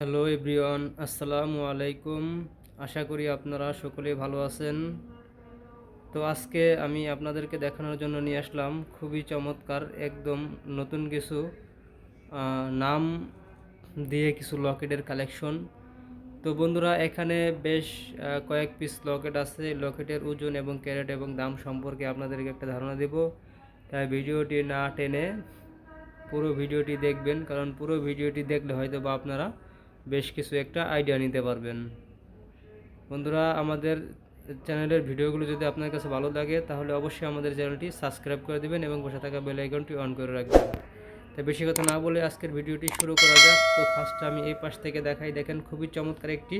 Hello everyone, আসসালামু আলাইকুম। আশা করি আপনারা সকলেই ভালো আছেন। তো আজকে আমি আপনাদেরকে দেখানোর জন্য নিয়ে আসলাম খুবই চমৎকার, একদম নতুন কিছু নাম দিয়ে কিছু লকেটের কালেকশন। তো বন্ধুরা, এখানে বেশ কয়েক পিস লকেট আছে। লকেটের ওজন এবং ক্যারেট এবং দাম সম্পর্কে আপনাদেরকে একটা ধারণা দেব। তাই ভিডিওটি না টেনে পুরো ভিডিওটি দেখবেন, কারণ পুরো ভিডিওটি দেখলে হয়তো বা আপনারা বেশ কিছু একটা আইডিয়া নিতে পারবেন। বন্ধুরা, আমাদের চ্যানেলের ভিডিওগুলো যদি আপনার কাছে ভালো লাগে, তাহলে অবশ্যই আমাদের চ্যানেলটি সাবস্ক্রাইব করে দিবেন এবং বসে থাকা বেল আইকনটি অন করে রাখবেন। তাই বেশি কথা না বলে আজকের ভিডিওটি শুরু করা যাক। তো ফার্স্ট আমি এই পাশ থেকে দেখাই। দেখেন, খুবই চমৎকার একটি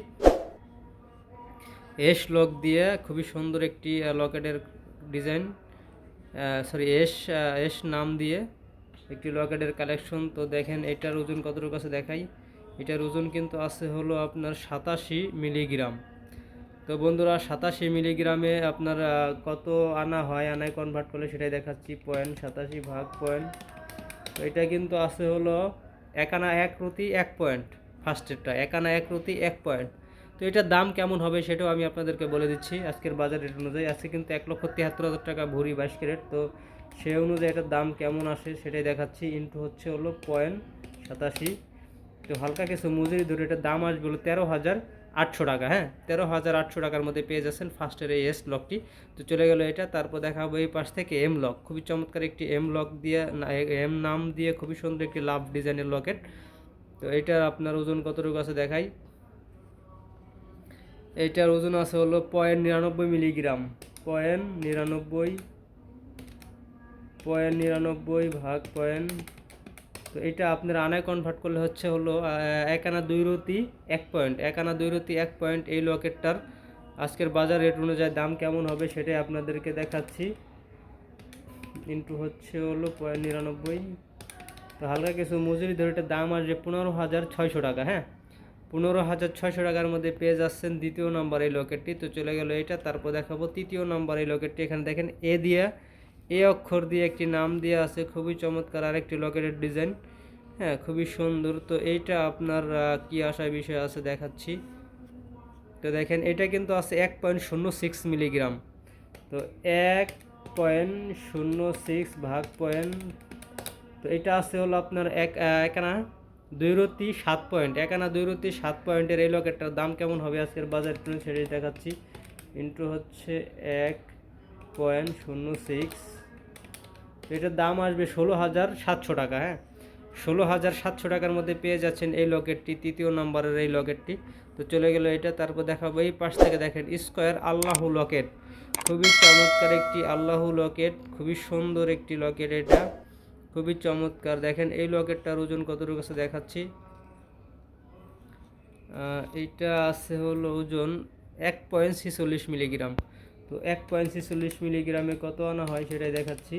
এস লক দিয়ে খুবই সুন্দর একটি লকেটের ডিজাইন সরি এস এস নাম দিয়ে একটি লকেটের কালেকশন তো দেখেন, এটার ওজন কতটুকু আছে দেখাই। এটার ওজন কিন্তু আছে হলো আপনার সাতাশি মিলিগ্রাম। তো বন্ধুরা, সাতাশি মিলিগ্রামে আপনার কত আনা হয়, আনায় কনভার্ট করলে সেটাই দেখাচ্ছি পয়েন্ট সাতাশি ভাগ পয়েন্ট তো এটা কিন্তু আছে হলো এক আনা এক রতি এক পয়েন্ট ফার্স্টেরটা এক আনা এক রতি এক পয়েন্ট তো এটার দাম কেমন হবে সেটাও আমি আপনাদেরকে বলে দিচ্ছি, আজকের বাজার রেট অনুযায়ী। আজকে কিন্তু এক লক্ষ তিয়াত্তর হাজার টাকা ভরি বাইশ ক্যারেট, তো সেই অনুযায়ী এটার দাম কেমন আসে সেটাই দেখাচ্ছি। ইন্টু হচ্ছে হলো পয়েন্ট সাতাশি তো হালকা কিছু মজুরি ধরে এটার দাম আসবে হলো তেরো হাজার আটশো টাকা হ্যাঁ? তেরো হাজার আটশো টাকার মধ্যে পেয়ে যাচ্ছেন ফার্স্টের এই এস লকটি তো চলে গেল এটা, তারপর দেখাবো এই পাশ থেকে এম লক খুবই চমৎকার একটি এম লক দিয়ে এম নাম দিয়ে খুবই সুন্দর একটি লাভ ডিজাইনের লকেট তো এটার আপনার ওজন কতটুকু আছে দেখাই। এইটার ওজন আছে হলো পয়েন্ট নিরানব্বই মিলিগ্রাম। পয়েন্ট নিরানব্বই পয়েন্ট নিরানব্বই ভাগ পয়েন্ট তো এটা আপনার আনায় কনভার্ট করলে হচ্ছে হলো এক আনা দুই রতি এক পয়েন্ট এক আনা দুই রতি এক পয়েন্ট এই লকেটটার আজকের বাজার রেট অনুযায়ী দাম কেমন হবে সেটাই আপনাদেরকে দেখাচ্ছি। ইন্টু হচ্ছে হলো পয়েন্ট নিরানব্বই। তো হালকা কিছু মজুরি ধরে এটার দাম আসবে পনেরো হাজার ছয়শো টাকা হ্যাঁ? পনেরো হাজার ছয়শো টাকার মধ্যে পেয়ে যাচ্ছেন দ্বিতীয় নম্বর এই লকেটটি তো চলে গেল এটা, তারপর দেখাবো তৃতীয় নম্বর এই লকেটটি এখানে দেখেন এ দিয়ে এ অক্ষর দিয়ে একটি নাম দিয়ে আছে, খুবই চমৎকার আরেকটি লকেটের ডিজাইন হ্যাঁ খুবই সুন্দর। তো এইটা আপনার কি আসার বিষয় আছে দেখাচ্ছি। তো দেখেন, এটা কিন্তু আছে এক পয়েন্ট শূন্য সিক্স মিলিগ্রাম। তো এক পয়েন্ট শূন্য সিক্স ভাগ পয়েন্ট, তো এটা আছে হলো আপনার এক একানা এক আনা দুই রতি সাত পয়েন্ট। এক আনা দুই রতি সাত পয়েন্টের এই লকেটটার দাম কেমন হবে আজকের বাজার সেটাই দেখাচ্ছি। ইন্টু হচ্ছে এক পয়েন্ট শূন্য সিক্স। এটার দাম আসবে ষোলো হাজার সাতশো টাকা হ্যাঁ? ষোলো হাজার সাতশো টাকার মধ্যে পেয়ে যাচ্ছেন এই লকেটটি, তৃতীয় নম্বরের এই লকেটটি। তো চলে গেল এটা, তারপর দেখাবো এই পাশ থেকে দেখেন, স্কোয়ার আল্লাহু লকেট। খুবই চমৎকার একটি আল্লাহু লকেট, খুবই সুন্দর একটি লকেট এটা। খুবই চমৎকার, দেখেন এই লকেটটার ওজন কতটুকু আছে দেখাচ্ছি। এইটা আছে হলো ওজন এক পয়েন্ট ছেচল্লিশ মিলিগ্রাম। তো এক পয়েন্ট ছেচল্লিশ মিলিগ্রামে কত আনা হয় সেটাই দেখাচ্ছি।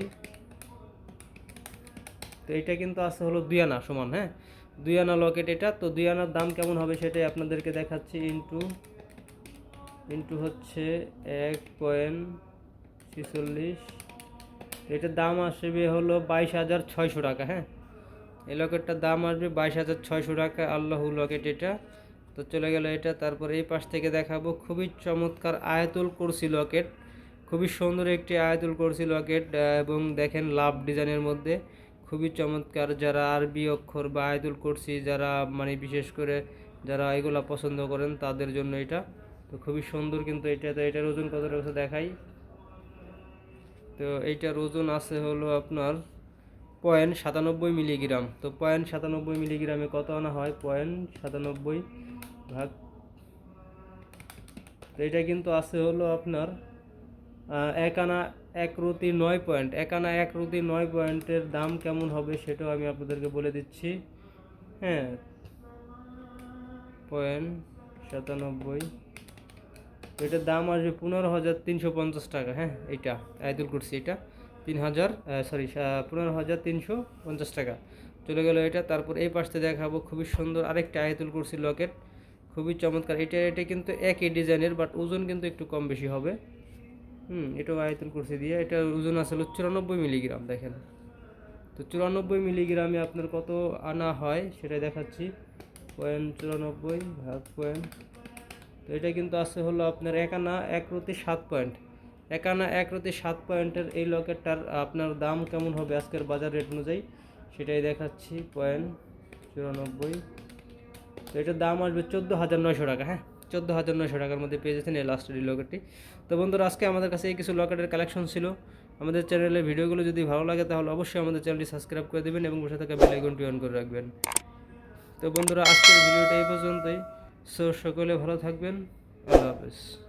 তো এটা কিন্তু আছে হলো দুই আনা সমান হ্যাঁ? দুই আনা লকেট এটা, তো দুই আনার দাম কেমন হবে সেটাই আপনাদেরকে দেখাচ্ছি ইন্টু ইন্টু হচ্ছে এক পয়েন্ট ছেচল্লিশ। এটার দাম আসবে হলো বাইশ হাজার ছয়শো টাকা হ্যাঁ? এই লকেটটার দাম আসবে বাইশ হাজার ছয়শো টাকা, আল্লাহু লকেট এটা। তো চলে গেল এটা, তারপর এই পাশ থেকে দেখাবো। খুবই চমৎকার আয়াতুল কুরসি লকেট। খুবই সুন্দর একটি আয়াতুল কুরসি লকেট এবং দেখেন লাভ ডিজাইনের মধ্যে। খুবই চমৎকার যারা আরবি অক্ষর বা আয়াতুল কুরসি যারা মানে বিশেষ করে যারা এগুলা পছন্দ করেন তাদের জন্য এটা। তো খুবই সুন্দর কিন্তু এটা। তো এটার ওজন কত রয়েছে দেখাই। তো এইটার ওজন আছে হলো আপনার পয়েন্ট সাতানব্বই মিলিগ্রাম। তো পয়েন্ট সাতানব্বই মিলিগ্রামে কত আনা হয়? পয়েন্ট সাতানব্বই ভাগ তো এটা কিন্তু আছে হলো আপনার এক আনা এক রুতি নয় পয়েন্ট। এক আনা এক রুতি নয় পয়েন্টের দাম কেমন হবে সেটাও আমি আপনাদেরকে বলে দিচ্ছি। হ্যাঁ পয়েন্ট সাতানব্বই। এটার দাম আসবে পনেরো হাজার তিনশো পঞ্চাশ টাকা। হ্যাঁ এইটা আয়তুল কুরসি, এটা। তিন হাজার সরি পনেরো হাজার তিনশো পঞ্চাশ টাকা। চলে গেল এটা, তারপর এই পাশে দেখাবো, খুবই সুন্দর আরেকটা আয়তুল কুরসি লকেট। খুবই চমৎকার, এটা এটা কিন্তু একই ডিজাইনের বাট ওজন কিন্তু একটু কম বেশি হবে। হুম, এটাও আয়তুল কুরসি দিয়ে এটা ওজন আসলে চুরানব্বই মিলিগ্রাম, দেখেন। তো চুরানব্বই মিলিগ্রামে আপনার কত আনা হয় সেটা দেখাচ্ছি। পয়েন্ট চুরানব্বই ভাগ পয়েন্ট। তো এটা কিন্তু আছে হলো আপনার এক আনা, এক রতি সাত পয়েন্ট। একানা এক রতি সাত পয়েন্টের এই লকেটটার আপনার দাম কেমন হবে আজকের বাজার রেট অনুযায়ী? সেটাই দেখাচ্ছি, পয়েন্ট চুরানব্বই। তো এটার দাম আসবে চোদ্দ হাজার নয়শো টাকা হ্যাঁ? চোদ্দ হাজার নয়শো টাকার মধ্যে পেয়ে যাচ্ছেন এই লাস্টের এই লকেটটি তো বন্ধুরা, আজকে আমাদের কাছে এই কিছু লকেটের কালেকশন ছিল। আমাদের চ্যানেলের ভিডিওগুলো যদি ভালো লাগে, তাহলে অবশ্যই আমাদের চ্যানেলটি সাবস্ক্রাইব করে দেবেন এবং বসে থাকা বেল আইকনটি অন করে রাখবেন। তো বন্ধুরা, আজকের ভিডিওটা এই পর্যন্তই। সো সকলে ভালো থাকবেন। আল্লাহ হাফেজ।